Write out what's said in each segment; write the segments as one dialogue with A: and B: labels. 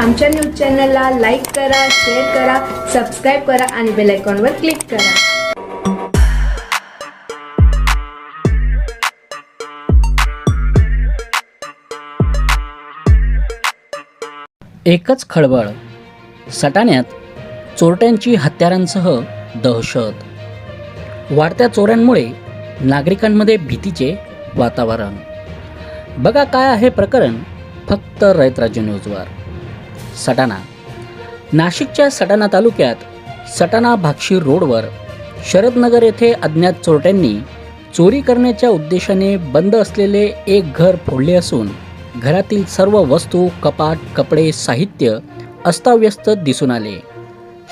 A: आमच्या न्यूज चॅनलला लाईक करा शेअर करा सबस्क्राईब करा आणि बेल आयकॉनवर क्लिक करा.
B: एकच खळबळ. सटाण्यात चोरट्यांची हत्यारांसह दहशत. वाढत्या चोऱ्यांमुळे नागरिकांमध्ये भीतीचे वातावरण. बघा काय आहे प्रकरण फक्त रयतराज्य न्यूजवर. सटाणा. नाशिकच्या सटाणा तालुक्यात सटाणा भाक्षी रोडवर शरदनगर येथे अज्ञात चोरट्यांनी चोरी करण्याच्या उद्देशाने बंद असलेले एक घर फोडले असून घरातील सर्व वस्तू कपाट कपडे साहित्य अस्ताव्यस्त दिसून आले.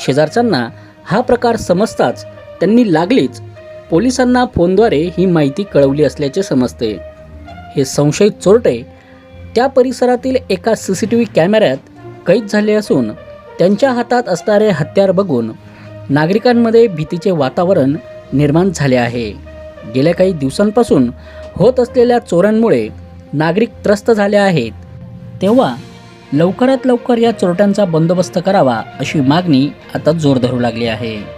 B: शेजारच्यांना हा प्रकार समजताच त्यांनी लागलीच पोलिसांना फोनद्वारे ही माहिती कळवली असल्याचे समजते. हे संशयित चोरटे त्या परिसरातील एका सी सी टी व्ही कॅमेऱ्यात कैद झाले असून त्यांच्या हातात असणारे हत्यार बघून नागरिकांमध्ये भीतीचे वातावरण निर्माण झाले आहे. गेल्या काही दिवसांपासून होत असलेल्या चोऱ्यांमुळे नागरिक त्रस्त झाले आहेत. तेव्हा लवकरात लवकर या चोरट्यांचा बंदोबस्त करावा अशी मागणी आता जोर धरू लागली आहे.